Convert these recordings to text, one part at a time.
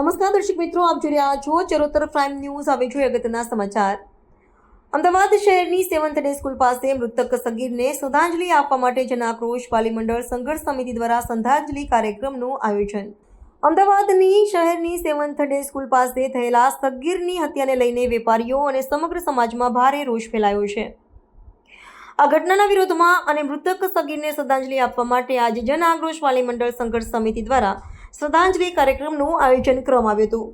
નમસ્કાર દર્શક મિત્રો, આપ જોઈ રહ્યા છો ચરોતર પ્રાઇમ ન્યૂઝ હવે જોઈએ અગત્યના સમાચાર. અમદાવાદ શહેરની સેવન્થ ડે સ્કૂલ પાસે મૃતક સગીરને શ્રદ્ધાંજલિ આપવા માટે જન આક્રોશ વાલીમંડળ સંઘર્ષ સમિતિ દ્વારા શ્રદ્ધાંજલિ કાર્યક્રમનું આયોજન. અમદાવાદની શહેરની સેવન્થ ડે સ્કૂલ પાસે થયેલા સગીરની હત્યાને લઈને વેપારીઓ અને સમગ્ર સમાજમાં ભારે રોષ ફેલાયો છે. આ ઘટનાના વિરોધમાં અને મૃતક સગીરને શ્રદ્ધાંજલિ આપવા માટે આજે જન આક્રોશ વાલી મંડળ સંઘર્ષ સમિતિ દ્વારા શ્રદ્ધાંજલિ કાર્યક્રમનું આયોજન કરવામાં આવ્યું હતું.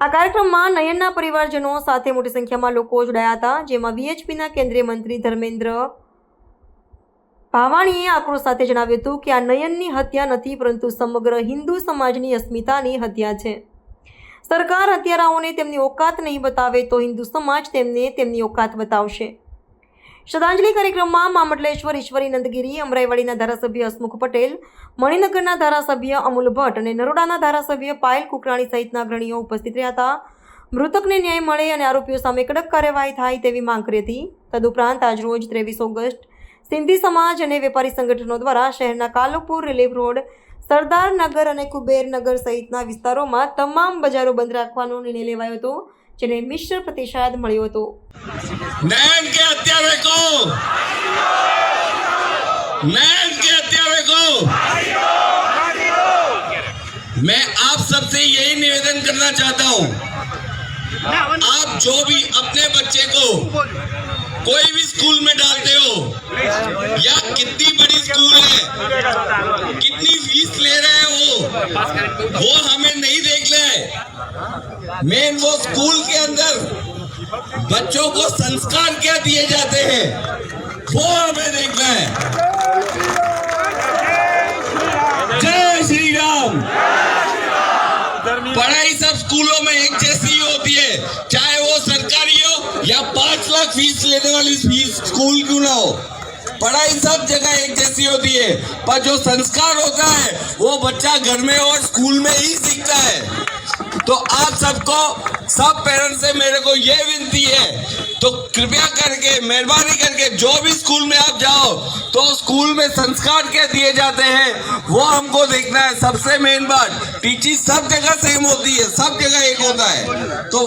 આ કાર્યક્રમમાં નયનના પરિવારજનો સાથે મોટી સંખ્યામાં લોકો જોડાયા હતા, જેમાં વીએચપીના કેન્દ્રીય મંત્રી ધર્મેન્દ્ર ભાવાણીએ આક્રોશ સાથે જણાવ્યું હતું કે આ નયનની હત્યા નથી, પરંતુ સમગ્ર હિન્દુ સમાજની અસ્મિતાની હત્યા છે. સરકાર હત્યારાઓને તેમની ઓકાત નહીં બતાવે તો હિન્દુ સમાજ તેમને તેમની ઓકાત બતાવશે. શ્રદ્ધાંજલિ કાર્યક્રમમાં મામટલેશ્વર ઈશ્વરી નંદગીરી, અમરાઈવાડીના ધારાસભ્ય હસમુખ પટેલ, મણિનગરના ધારાસભ્ય અમુલ ભટ્ટ અને નરોડાના ધારાસભ્ય પાયલ કુકરાણી સહિતના અગ્રણીઓ ઉપસ્થિત રહ્યા હતા. મૃતકને ન્યાય મળે અને આરોપીઓ સામે કડક કાર્યવાહી થાય તેવી માંગ કરી હતી. તદુપરાંત આજરોજ ત્રેવીસ ઓગસ્ટ સિંધી સમાજ અને વેપારી સંગઠનો દ્વારા શહેરના કાલુપુર રિલીફ રોડ, સરદાર નગર અને કુબેરનગર સહિતના વિસ્તારોમાં તમામ બજારો બંધ રાખવાનો નિર્ણય લેવાયો હતો, જેને મિશ્ર પ્રતિસાદ મળ્યો હતો. नैन के हत्यारे को। नैन के हत्यारे को। मैं आप सबसे यही निवेदन करना चाहता हूँ। आप जो भी अपने बच्चे को कोई भी स्कूल में डालते हो, या कितनी बड़ी स्कूल है, कितनी फ़ीस ले रहे हैं, वो वो हमें नहीं देख है। मेन वो स्कूल के अंदर बच्चों को संस्कार क्या दिए जाते हैं वो हमें देखना है जय श्री राम पढ़ाई सब स्कूलों में एक जैसी ही होती है चाहे वो सरकारी हो या पांच लाख फीस लेने वाली फीस स्कूल क्यों ना हो पढ़ाई सब जगह एक जैसी होती है पर जो संस्कार होता है वो बच्चा घर में और स्कूल में ही सीखता है तो आप सबको, सब पेरेंट्स से मेरे को ये विनती है तो कृपया करके, मेहरबानी करके जो भी स्कूल में आप जाओ तो स्कूल में संस्कार क्या दिए जाते हैं, वो हमको देखना है। सबसे मेन बात टीचिंग सब जगह सेम होती है, सब जगह एक होता है। तो